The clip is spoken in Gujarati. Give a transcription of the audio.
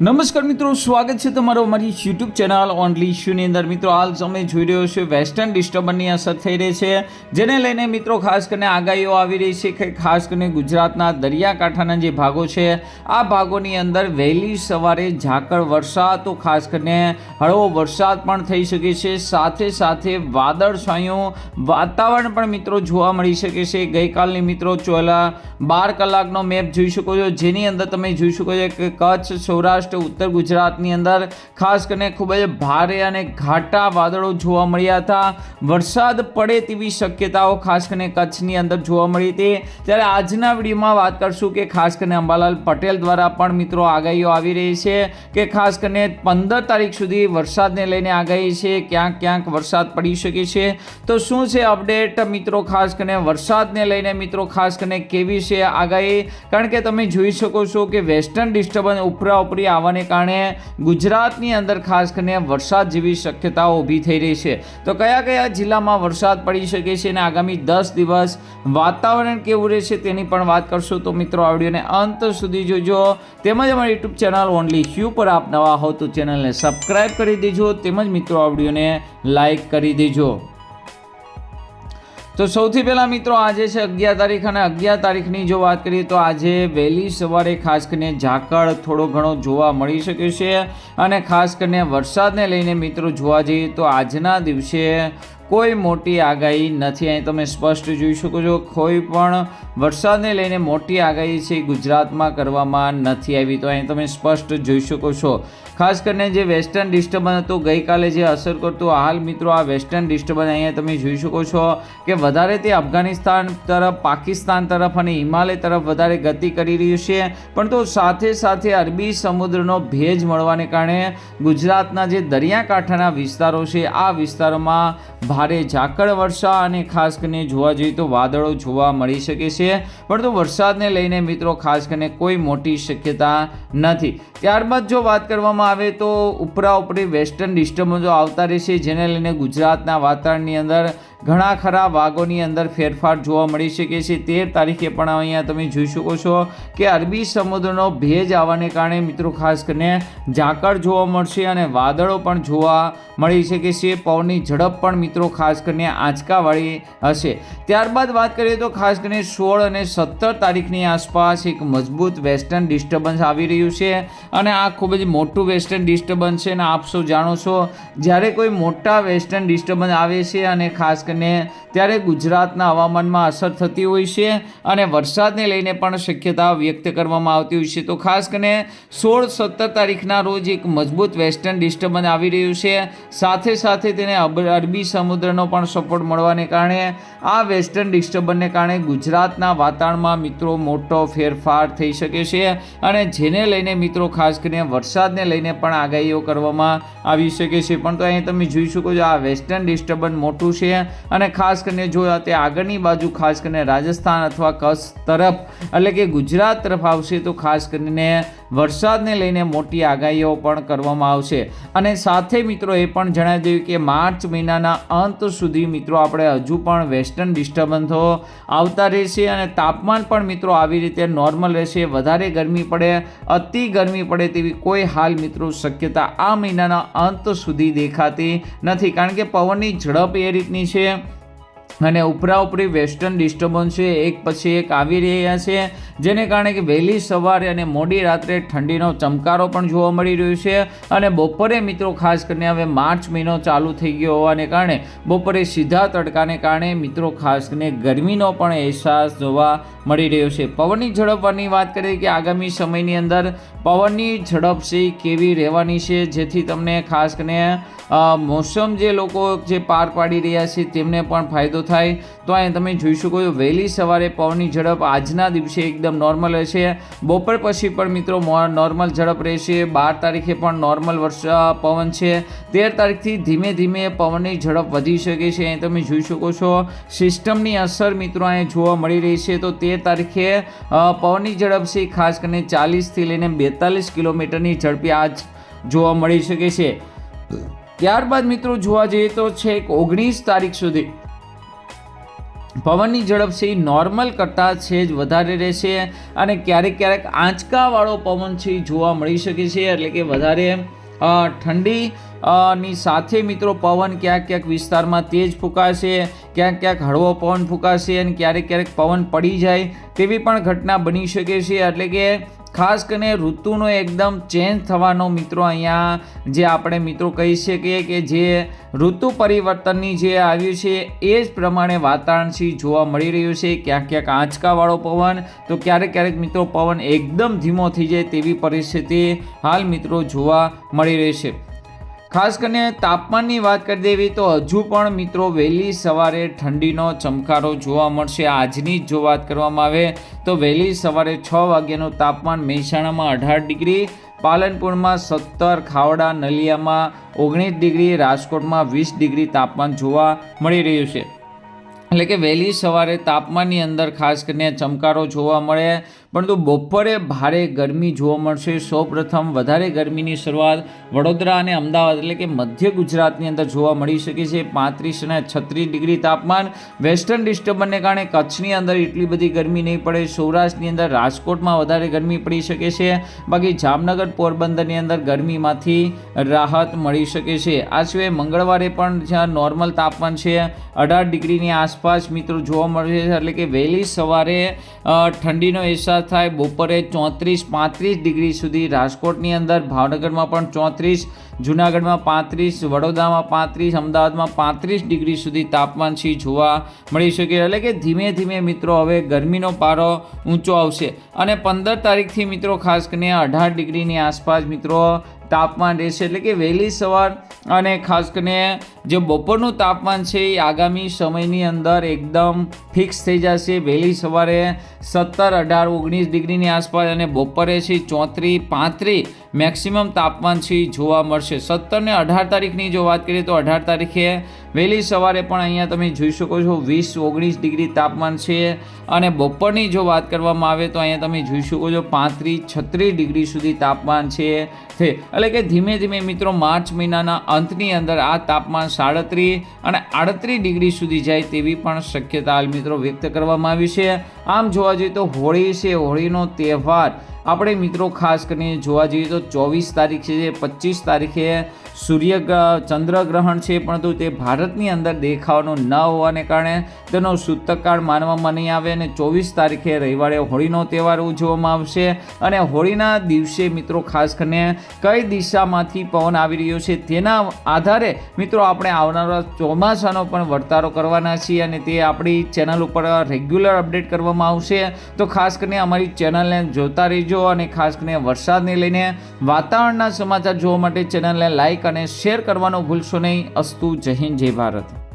નમસ્કાર મિત્રો, સ્વાગત છે તમારો અમારી યુટ્યુબ ચેનલ ઓનલી ઇશ્યુની અંદર. મિત્રો, હાલ તમે જોઈ રહ્યો છો વેસ્ટર્ન ડિસ્ટર્બન્સની અસર થઈ રહી છે, જેને લઈને મિત્રો ખાસ કરીને આગાહીઓ આવી રહી છે કે ખાસ કરીને ગુજરાતના દરિયાકાંઠાના જે ભાગો છે, આ ભાગોની અંદર વહેલી સવારે ઝાકળ વરસાદ તો ખાસ કરીને હળવો વરસાદ પણ થઈ શકે છે. સાથે સાથે વાદળછાયું વાતાવરણ પણ મિત્રો જોવા મળી શકે છે. ગઈકાલની મિત્રો ચોલા બાર કલાકનો મેપ જોઈ શકો છો, જેની અંદર તમે જોઈ શકો છો કે કચ્છ, સૌરાષ્ટ્ર ઉત્તર ગુજરાતની અંદર ખાસ કરીને ખૂબ જ ભારે અને ઘાટા વાદળો જોવા મળ્યા હતા. વરસાદ પડે તેવી શક્યતાઓ ખાસ કરીને કચ્છની અંદર જોવા મળી હતી. ત્યારે આજના વિડીયોમાં વાત કરશું કે ખાસ કરીને અંબાલાલ પટેલ દ્વારા પણ મિત્રો આગાહીઓ આવી રહી છે કે ખાસ કરીને પંદર તારીખ સુધી વરસાદને લઈને આગાહી છે, ક્યાંક ક્યાંક વરસાદ પડી શકે છે. તો શું છે અપડેટ મિત્રો ખાસ કરીને વરસાદને લઈને મિત્રો ખાસ કરીને કેવી છે આગાહી? કારણ કે તમે જોઈ શકો છો કે વેસ્ટર્ન ડિસ્ટર્બન્સ ઉપરા ઉપરી આવવાને કારણે ગુજરાતની અંદર ખાસ કરીને વરસાદ જેવી શક્યતાઓ ઊભી થઈ રહી છે. તો કયા કયા જિલ્લામાં વરસાદ પડી શકે છે અને આગામી દસ દિવસ વાતાવરણ કેવું રહેશે તેની પણ વાત કરશું. તો મિત્રો, આ અંત સુધી જોજો. તેમજ અમારી યુટ્યુબ ચેનલ ઓનલી હ્યુ પર આપ નવા હો તો ચેનલને સબસ્ક્રાઈબ કરી દેજો. તેમજ મિત્રો, આ વિડીયોને લાઈક કરી દેજો. તો સૌથી પહેલાં મિત્રો આજે છે અગિયાર તારીખ અને અગિયાર તારીખની જો વાત કરીએ તો આજે વહેલી સવારે ખાસ કરીને ઝાકળ થોડો ઘણો જોવા મળી શકે છે અને ખાસ કરીને વરસાદને લઈને મિત્રો જોવા જઈએ તો આજના દિવસે કોઈ મોટી આગાહી નથી. અહીં તમે સ્પષ્ટ જોઈ શકો છો, કોઈ પણ વરસાદને લઈને મોટી આગાહી છે ગુજરાતમાં કરવામાં નથી આવી. તો અહીં તમે સ્પષ્ટ જોઈ શકો છો. ખાસ કરીને જે વેસ્ટર્ન ડિસ્ટર્બન્સ હતું, ગઈકાલે જે અસર કરતું, હાલ મિત્રો આ વેસ્ટર્ન ડિસ્ટર્બન્સ અહીંયા તમે જોઈ શકો છો કે વધારે તે અફઘાનિસ્તાન તરફ, પાકિસ્તાન તરફ અને હિમાલય તરફ વધારે ગતિ કરી રહ્યું છે. પણ તો સાથે સાથે અરબી સમુદ્રનો ભેજ મળવાને કારણે ગુજરાતના જે દરિયાકાંઠાના વિસ્તારો છે, આ વિસ્તારોમાં ભારે ઝાકળ વર્ષા અને ખાસ કરીને જોવા જઈએ તો વાદળો જોવા મળી શકે છે. પરંતુ વરસાદને લઈને મિત્રો ખાસ કરીને કોઈ મોટી શક્યતા નથી. ત્યારબાદ જો વાત કરવામાં આવે તો ઉપરા ઉપરી વેસ્ટર્ન ડિસ્ટર્બન્સો આવતા રહેશે, જેને લઈને ગુજરાતના વાતાવરણની અંદર ઘણા ખરા ભાગોની અંદર ફેરફાર જોવા મળી શકે છે. તેર તારીખે પણ અહીંયા તમે જોઈ શકો છો કે અરબી સમુદ્રનો ભેજ આવવાને કારણે મિત્રો ખાસ કરીને ઝાકળ જોવા મળશે અને વાદળો પણ જોવા મળી શકે છે. પવનની ઝડપ પણ મિત્રો ખાસ કરીને આંચકાવાળી હશે. ત્યારબાદ વાત કરીએ તો ખાસ કરીને સોળ અને સત્તર તારીખની આસપાસ એક મજબૂત વેસ્ટર્ન ડિસ્ટર્બન્સ આવી રહ્યું છે અને આ ખૂબ જ મોટું વેસ્ટર્ન ડિસ્ટર્બન્સ છે અને આપ સૌ જાણો છો જ્યારે કોઈ મોટા વેસ્ટર્ન ડિસ્ટર્બન્સ આવે છે અને ખાસ કરીને ત્યારે ગુજરાતના હવામાનમાં અસર થતી હોય છે અને વરસાદને લઈને પણ શક્યતા વ્યક્ત કરવામાં આવતી હોય છે. તો ખાસ કરીને સોળ સત્તર તારીખના રોજ એક મજબૂત વેસ્ટર્ન ડિસ્ટર્બન્સ આવી રહ્યું છે. સાથે સાથે તેને અરબી સમુદ્રનો પણ સપોર્ટ મળવાને કારણે આ વેસ્ટર્ન ડિસ્ટર્બન્સને કારણે ગુજરાતના વાતાવરણમાં મિત્રો મોટો ફેરફાર થઈ શકે છે અને જેને લઈને મિત્રો ખાસ કરીને વરસાદને લઈને પણ આગાહીઓ કરવામાં આવી શકે છે. પણ તો અહીં તમે જોઈ શકો છો આ વેસ્ટર્ન ડિસ્ટર્બન્સ મોટું છે અને ખાસ કરીને જો તે આગળની બાજુ ખાસ કરીને રાજસ્થાન અથવા કચ્છ તરફ, એટલે કે ગુજરાત તરફ આવશે, તો ખાસ કરીને વરસાદને લઈને મોટી આગાહીઓ પણ કરવામાં આવશે. અને સાથે મિત્રો એ પણ જણાવી દઉં કે માર્ચ મહિનાના અંત સુધી મિત્રો આપણે હજુ પણ વેસ્ટર્ન ડિસ્ટર્બન્સો આવતા રહેશે અને તાપમાન પણ મિત્રો આવી રીતે નોર્મલ રહેશે. વધારે ગરમી પડે, અતિ ગરમી પડે તેવી કોઈ હાલ મિત્રો શક્યતા આ મહિનાના અંત સુધી દેખાતી નથી. કારણ કે પવનની ઝડપ એ રીતની છે અને ઉપરા ઉપરી વેસ્ટર્ન ડિસ્ટર્બન્સ છે, એક પછી એક આવી રહ્યા છે, જેને કારણે કે વહેલી સવારે અને મોડી રાત્રે ઠંડીનો ચમકારો પણ જોવા મળી રહ્યો છે. અને બપોરે મિત્રો, ખાસ કરીને હવે માર્ચ મહિનો ચાલુ થઈ ગયો હોવાને કારણે બપોરે સીધા તડકાને કારણે મિત્રો, ખાસ કરીને ગરમીનો પણ અહેસાસ જોવા મળી રહ્યો છે. પવનની ઝડપવાની વાત કરીએ કે આગામી સમયની અંદર પવનની ઝડપ છે કેવી રહેવાની છે, જેથી તમને ખાસ કરીને મોસમ જે લોકો જે પાર પાડી રહ્યા છે તેમને પણ ફાયદો થાય. તો અહીં તમે જોઈ શકો છો, વહેલી સવારે પવનની ઝડપ આજના દિવસે એકદમ નોર્મલ રહેશે બપોર પછી પણ મિત્રો નોર્મલ ઝડપ રહેશે. બાર તારીખે પણ નોર્મલ વર્ષા પવન છે. તેર તારીખથી ધીમે ધીમે પવનની ઝડપ વધી શકે છે. અહીં તમે જોઈ શકો છો, સિસ્ટમની અસર મિત્રો અહીં જોવા મળી રહી છે. તો તેર તારીખે પવનની ઝડપ છે, ખાસ કરીને ચાલીસથી લઈને બેતાલીસ કિલોમીટરની ઝડપી આજ જોવા મળી શકે છે. ત્યારબાદ મિત્રો જોવા જઈએ તો છેક ઓગણીસ તારીખ સુધી. પવનની ઝડપ છે એ નોર્મલ કરતાં છે જ વધારે રહેશે અને ક્યારેક ક્યારેક આંચકાવાળો પવન છે એ જોવા મળી શકે છે, એટલે કે વધારે ઠંડી ની સાથે મિત્રો પવન ક્યાંક ક્યાંક વિસ્તારમાં તેજ ફૂંકાશે, ક્યાંક ક્યાંક હળવો પવન ફૂંકાશે અને ક્યારેક ક્યારેક પવન પડી જાય તેવી પણ ઘટના બની શકે છે, એટલે કે ખાસ કરીને ઋતુનો એકદમ ચેન્જ થવાનો મિત્રો અહીંયા જે આપણે મિત્રો કહી શકીએ કે જે ઋતુ પરિવર્તનની જે આવ્યું છે એ જ પ્રમાણે વાતાવરણ છે જોવા મળી રહ્યું છે. ક્યાંક ક્યાંક આંચકાવાળો પવન, તો ક્યારેક ક્યારેક મિત્રો પવન એકદમ ધીમો થઈ જાય તેવી પરિસ્થિતિ હાલ મિત્રો જોવા મળી રહી છે. ખાસ કરીને તાપમાનની વાત કરી દેવી તો હજુ પણ મિત્રો વહેલી સવારે ઠંડીનો ચમકારો જોવા મળશે. આજની જ વાત કરવામાં આવે તો વહેલી સવારે છ વાગ્યાનું તાપમાન મહેસાણામાં અઢાર ડિગ્રી, પાલનપુરમાં સત્તર, ખાવડા, નલિયામાં ઓગણીસ ડિગ્રી, રાજકોટમાં વીસ ડિગ્રી તાપમાન જોવા મળી રહ્યું છે. એટલે કે વહેલી સવારે તાપમાનની અંદર ખાસ કરીને ચમકારો જોવા મળે. પરંતુ બપોરે ભારે ગરમી જોવા મળશે. સૌપ્રથમ વધારે ગરમીની શરૂઆત વડોદરા અને અમદાવાદ એટલે કે મધ્ય ગુજરાતની અંદર જોવા મળી શકે છે. પાંત્રીસ અને છત્રીસ ડિગ્રી તાપમાન. વેસ્ટર્ન ડિસ્ટર્બન્સને કારણે કચ્છની અંદર એટલી બધી ગરમી નહીં પડે. સૌરાષ્ટ્રની અંદર રાજકોટમાં વધારે ગરમી પડી શકે છે. બાકી જામનગર પોરબંદરની અંદર ગરમીમાંથી રાહત મળી શકે છે. આ સિવાય મંગળવારે પણ જ્યાં નોર્મલ તાપમાન છે, અઢાર ડિગ્રીની આસપાસ મિત્રો જોવા મળશે એટલે કે વહેલી સવારે ઠંડીનો અહેસાસ થાય. બપોરે ચોત્રીસ પાંત્રીસ ડિગ્રી સુધી રાજકોટની અંદર, ભાવનગરમાં પણ ચોત્રીસ, જુનાગઢમાં પાંત્રીસ, વડોદરામાં પાંત્રીસ, અમદાવાદમાં પાંત્રીસ ડિગ્રી સુધી તાપમાન છે જોવા મળી શકે. એટલે કે ધીમે ધીમે મિત્રો, હવે ગરમીનો પારો ઊંચો આવશે. અને પંદર તારીખથી મિત્રો, ખાસ કરીને અઢાર ડિગ્રીની આસપાસ મિત્રો તાપમાન રહેશે એટલે કે વહેલી સવાર અને ખાસ કરીને જે બપોરનું તાપમાન છે એ આગામી સમયની અંદર એકદમ ફિક્સ થઈ જશે. વહેલી સવારે સત્તર, અઢાર, ઓગણીસ ડિગ્રીની આસપાસ અને બપોરે છે ચોત્રીસ, પાંત્રીસ મેક્સિમમ તાપમાન છે જોવા મળશે. સત્તર ને અઢાર તારીખની જો વાત કરીએ તો અઢાર તારીખે વહેલી સવારે પણ અહીંયા તમે જોઈ શકો છો વીસ, ઓગણીસ ડિગ્રી તાપમાન છે અને બપોરની જો વાત કરવામાં આવે તો અહીંયા તમે જોઈ શકો છો પાંત્રીસ, છત્રીસ ડિગ્રી સુધી તાપમાન છે છે. એટલે કે ધીમે ધીમે મિત્રો માર્ચ મહિનાના અંતની અંદર આ તાપમાન સાડત્રીસ અને આડત્રીસ ડિગ્રી સુધી જાય તેવી પણ શક્યતા હાલ મિત્રો વ્યક્ત કરવામાં આવી છે. આમ જોવા જઈએ તો હોળી છે. હોળીનો તહેવાર આપણે મિત્રો ખાસ કરીને જોવા જઈએ તો ચોવીસ તારીખ છે, જે પચીસ તારીખે સૂર્ય ચંદ્રગ્રહણ છે, પરંતુ તે ભારતની અંદર દેખાવાનું ન હોવાને કારણે તેનો સૂતકકાળ માનવામાં નહીં આવે અને ચોવીસ તારીખે રવિવારે હોળીનો તહેવાર ઉજવવામાં આવશે. અને હોળીના દિવસે મિત્રો ખાસ કરીને કઈ દિશામાંથી પવન આવી રહ્યો છે તેના આધારે મિત્રો આપણે આવનારા ચોમાસાનો પણ વર્તારો કરવાના છીએ અને તે આપણી ચેનલ ઉપર રેગ્યુલર અપડેટ કરવામાં આવશે. તો ખાસ કરીને અમારી ચેનલને જોતા રહેજો અને ખાસ કરીને વરસાદને લઈને વાતાવરણના સમાચાર જોવા માટે ચેનલને લાઇક અને શેર કરવાનું ભૂલશો નહીં. અસ્તુ જય હિન્દ, જય ભારત.